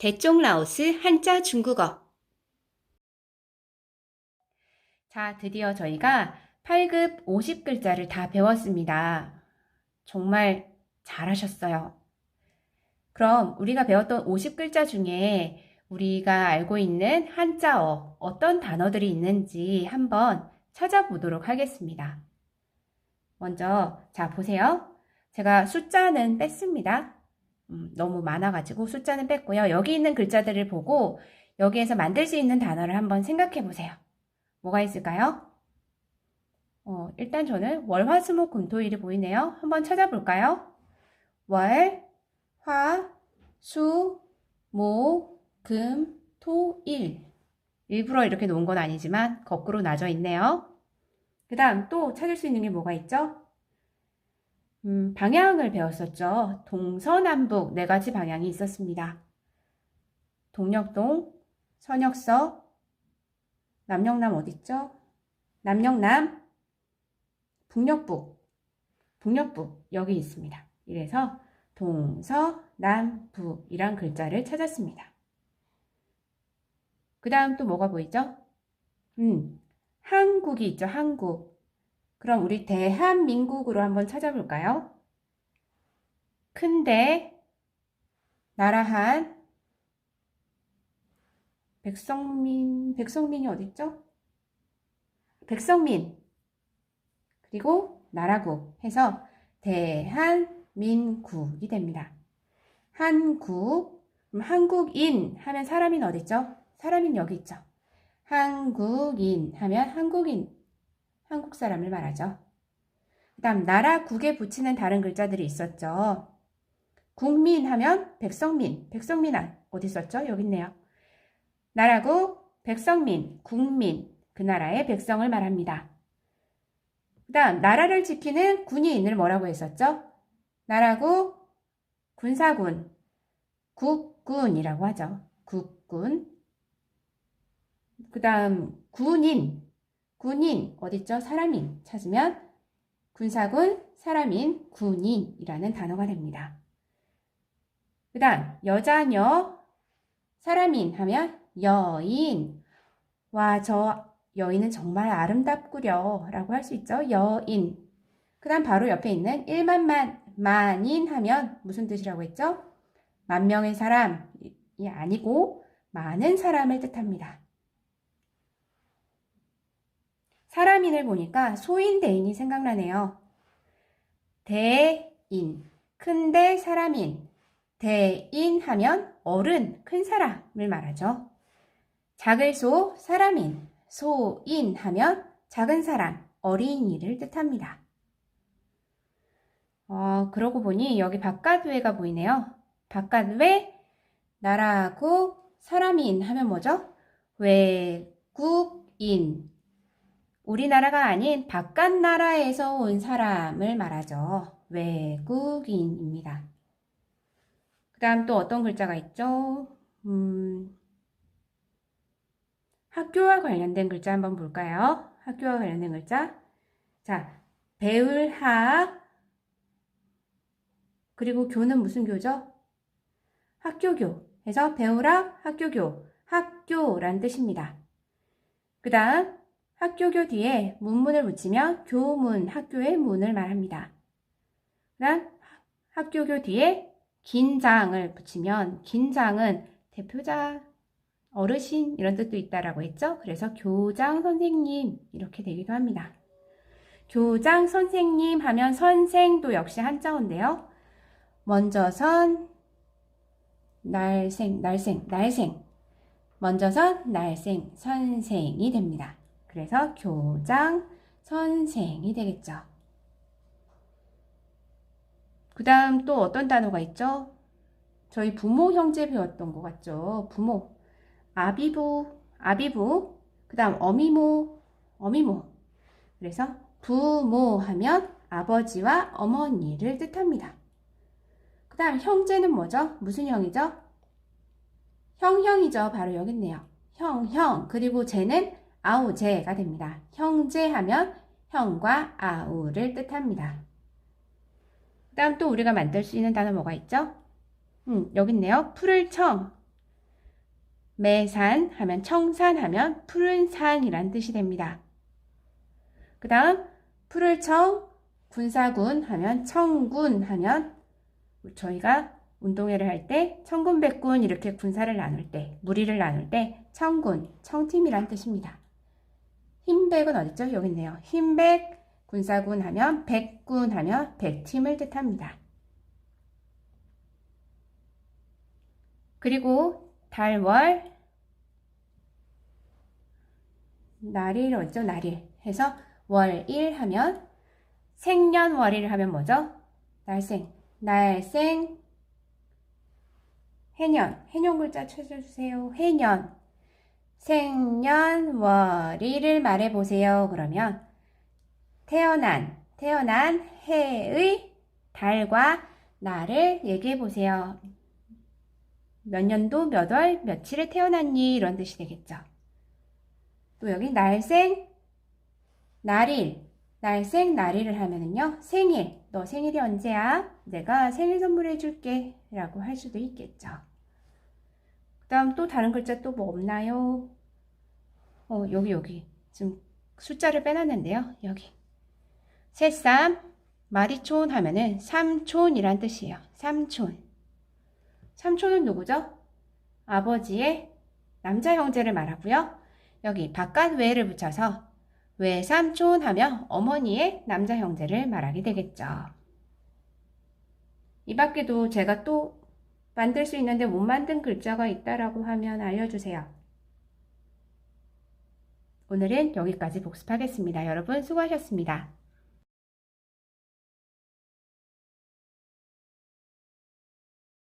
대쪽 라오스 한자 중국어 자, 드디어 저희가 8급 50글자를 다 배웠습니다. 정말 잘하셨어요. 그럼 우리가 배웠던 50글자 중에 우리가 알고 있는 한자어 어떤 단어들이 있는지 한번 찾아보도록 하겠습니다. 먼저, 자, 보세요. 제가 숫자는 뺐습니다. 음, 너무 많아가지고 숫자는 뺐고요. 여기 있는 글자들을 보고 여기에서 만들 수 있는 단어를 한번 생각해 보세요. 뭐가 있을까요? 어, 일단 저는 월, 화, 수, 목, 금, 토, 일이 보이네요. 한번 찾아볼까요? 월, 화, 수, 목, 금, 토, 일. 일부러 이렇게 놓은 건 아니지만 거꾸로 나져 있네요. 그 다음 또 찾을 수 있는 게 뭐가 있죠? 음, 방향을 배웠었죠. 동서남북 네 가지 방향이 있었습니다. 동력동, 선역서, 남영남 어딨죠? 남영남, 북녘북, 북녘북 여기 있습니다. 이래서 동서남북이란 글자를 찾았습니다. 그 다음 또 뭐가 보이죠? 음, 한국이 있죠. 한국. 그럼 우리 대한민국으로 한번 찾아볼까요? 큰데, 나라한, 백성민, 백성민이 어딨죠? 백성민, 그리고 나라국 해서 대한민국이 됩니다. 한국, 그럼 한국인 하면 사람인 어딨죠? 사람인 여기 있죠. 한국인 하면 한국인, 한국 사람을 말하죠. 그 다음 나라 국에 붙이는 다른 글자들이 있었죠. 국민 하면 백성민, 백성민 어디 있었죠? 여기 있네요. 나라국, 백성민, 국민, 그 나라의 백성을 말합니다. 그 다음 나라를 지키는 군인을 뭐라고 했었죠? 나라국, 군사군, 국군이라고 하죠. 국군. 그 다음 군인, 군인 어딨죠? 사람인 찾으면 군사군, 사람인, 군인이라는 단어가 됩니다. 그 다음 여자녀, 사람인 하면 여인. 와, 저 여인은 정말 아름답구려 라고 할 수 있죠. 여인. 그 다음 바로 옆에 있는 1만만, 만인 하면 무슨 뜻이라고 했죠? 만 명의 사람이 아니고 많은 사람을 뜻합니다. 사람인을 보니까 소인 대인이 생각나네요. 대인, 큰데 사람인. 대인 하면 어른, 큰 사람을 말하죠. 작을 소, 사람인. 소인 하면 작은 사람, 어린이를 뜻합니다. 어, 그러고 보니 여기 바깥외가 보이네요. 바깥외, 나라고, 사람인 하면 뭐죠? 외국인. 우리나라가 아닌 바깥 나라에서 온 사람을 말하죠. 외국인입니다. 그 다음 또 어떤 글자가 있죠? 음, 학교와 관련된 글자 한번 볼까요? 학교와 관련된 글자. 자, 배울 학, 그리고 교는 무슨 교죠? 학교교 해서 배우락 학교교, 학교란 뜻입니다. 그 다음 학교교 뒤에 문문을 붙이면 교문, 학교의 문을 말합니다. 그 다음 학교교 뒤에 긴장을 붙이면 긴장은 대표자, 어르신 이런 뜻도 있다라고 했죠. 그래서 교장 선생님 이렇게 되기도 합니다. 교장 선생님 하면 선생도 역시 한자어인데요. 먼저 선, 날생, 날생, 날생. 먼저 선, 날생, 선생이 됩니다. 그래서 교장, 선생이 되겠죠. 그 다음 또 어떤 단어가 있죠? 저희 부모, 형제 배웠던 것 같죠? 부모. 아비부, 아비부. 그 다음 어미모, 어미모. 그래서 부모 하면 아버지와 어머니를 뜻합니다. 그 다음 형제는 뭐죠? 무슨 형이죠? 형, 형이죠. 바로 여기 있네요. 형, 형. 그리고 쟤는 아우제가 됩니다. 형제 하면 형과 아우를 뜻합니다. 그 다음 또 우리가 만들 수 있는 단어 뭐가 있죠? 음, 여기 있네요. 풀을 청. 매산 하면 청산 하면 푸른 산이란 뜻이 됩니다. 그 다음 푸를 청 군사군 하면 청군 하면 저희가 운동회를 할 때 청군 백군 이렇게 군사를 나눌 때 무리를 나눌 때 청군 청팀이란 뜻입니다. 흰백은 어딨죠? 여기 있네요. 흰백 군사군 하면 백군 하면 백팀을 뜻합니다. 그리고 달월 날일 어죠? 날일 해서 월일 하면 생년월일 하면 뭐죠? 날생 날생 해년 해년 글자 찾아주세요. 해년 생년월일을 말해보세요. 그러면 태어난 태어난 해의 달과 날을 얘기해보세요. 몇 년도 몇 월 며칠에 태어났니 이런 뜻이 되겠죠. 또 여기 날생 날일 날생 날일을 하면은요 생일 너 생일이 언제야? 내가 생일 선물해 줄게 라고 할 수도 있겠죠. 그 다음 또 다른 글자 또 뭐 없나요? 어 여기 여기. 지금 숫자를 빼놨는데요. 여기. 새쌈 마리촌 하면은 삼촌이란 뜻이에요. 삼촌. 삼촌은 누구죠? 아버지의 남자 형제를 말하고요. 여기 바깥 외를 붙여서 외삼촌 하며 어머니의 남자 형제를 말하게 되겠죠. 이 밖에도 제가 또 만들 수 있는데 못 만든 글자가 있다라고 하면 알려주세요. 오늘은 여기까지 복습하겠습니다. 여러분 수고하셨습니다.